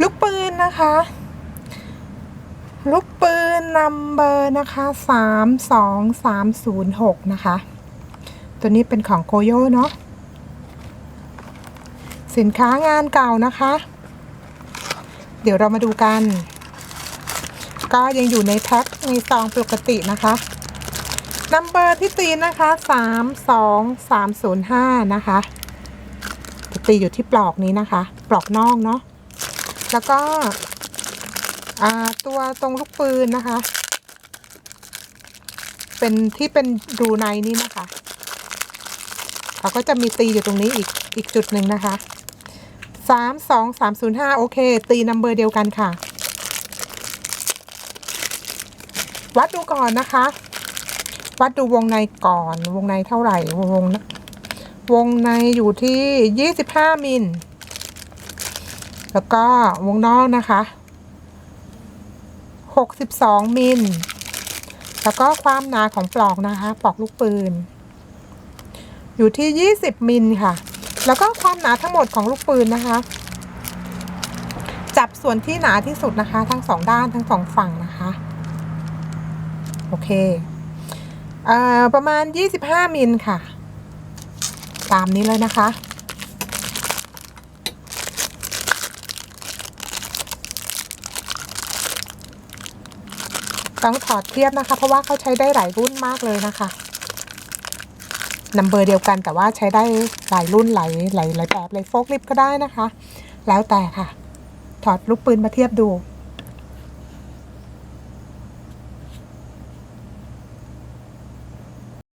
ลูกปืนนะคะ ลูกปืนนัมเบอร์นะคะสามสองสามศูนย์หกนะคะ ตัวนี้เป็นของโกโย่เนาะ สินค้างานเก่านะคะ เดี๋ยวเรามาดูกัน ก็ยังอยู่ในแพ็คในซองปกตินะคะนัมเบอร์ที่ตีนะคะสามสองสามศูนย์ห้านะคะตีอยู่ที่ปลอกนี้นะคะ ปลอกนอกเนาะ แล้วก็ตัวตรงลูกปืนนะคะ เป็นที่เป็นรูในนี่นะคะเขาก็จะมีตีอยู่ตรงนี้อีกอีกจุดหนึ่งนะคะสามสองสามศูนย์ห้าโอเค ตีนัมเบอร์เดียวกันค่ะ วัดดูก่อนนะคะ วัดดูวงในก่อน วงในเท่าไหร่ วงนะวงในอยู่ที่ยี่สิบห้ามิล แล้วก็วงนอกนะคะ 62 มิล แล้วก็ความหนาของปลอกนะคะ ปลอกลูกปืน อยู่ที่ 20 มิลค่ะ แล้วก็ความหนาทั้งหมดของลูกปืนนะคะ จับส่วนที่หนาที่สุดนะคะ ทั้งสองด้านทั้งสองฝั่งนะคะ โอเคเอ่อประมาณ 25 มิลค่ะ ตามนี้เลยนะคะ ต้องถอดเทียบนะคะ เพราะว่าเขาใช้ได้หลายรุ่นมากเลยนะคะนัมเบอร์เดียวกันแต่ว่าใช้ได้หลายรุ่นหลายหลายหลายแบบเลยโฟกลิฟก็ได้นะคะ แล้วแต่ค่ะ ถอดลูกปืนมาเทียบดู